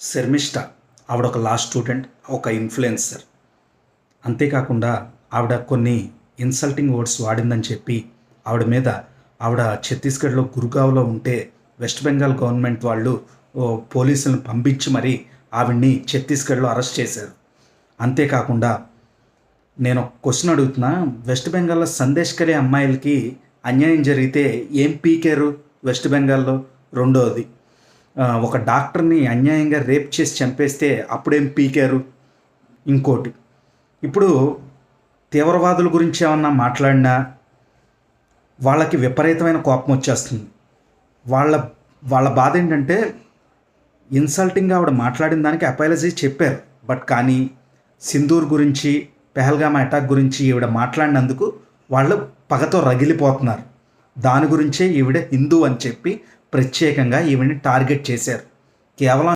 శర్మిష్ట ఆవిడ ఒక law student ఒక ఇన్ఫ్లుయెన్సర్ అంతేకాకుండా ఆవిడ కొన్ని ఇన్సల్టింగ్ వర్డ్స్ వాడిందని చెప్పి ఆవిడ మీద ఆవిడ ఛత్తీస్గఢ్లో గురుగావ్లో ఉంటే వెస్ట్ బెంగాల్ గవర్నమెంట్ వాళ్ళు ఓ పోలీసులను పంపించి మరీ ఆవిడ్ని ఛత్తీస్గఢ్లో అరెస్ట్ చేశారు. అంతేకాకుండా నేను క్వశ్చన్ అడుగుతున్నా వెస్ట్ బెంగాల్లో సందేశ్ కలే అమ్మాయిలకి అన్యాయం జరిగితే ఏం పీకారు వెస్ట్ బెంగాల్లో? రెండోది ఒక డాక్టర్ని అన్యాయంగా రేప్ చేసి చంపేస్తే అప్పుడేం పీకారు? ఇంకోటి. ఇప్పుడు తీవ్రవాదుల గురించి ఏమన్నా మాట్లాడినా వాళ్ళకి విపరీతమైన కోపం వచ్చేస్తుంది. వాళ్ళ వాళ్ళ బాధ ఏంటంటే ఇన్సల్టింగ్గా ఆవిడ మాట్లాడిన దానికి అపాలజీ చెప్పారు. బట్ కానీ సింధూర్ గురించి పెహల్గామ్ అటాక్ గురించి ఈవిడ మాట్లాడినందుకు వాళ్ళు పగతో రగిలిపోతున్నారు. దాని గురించే ఈవిడ హిందూ అని చెప్పి ప్రత్యేకంగా ఈవిడని టార్గెట్ చేశారు. కేవలం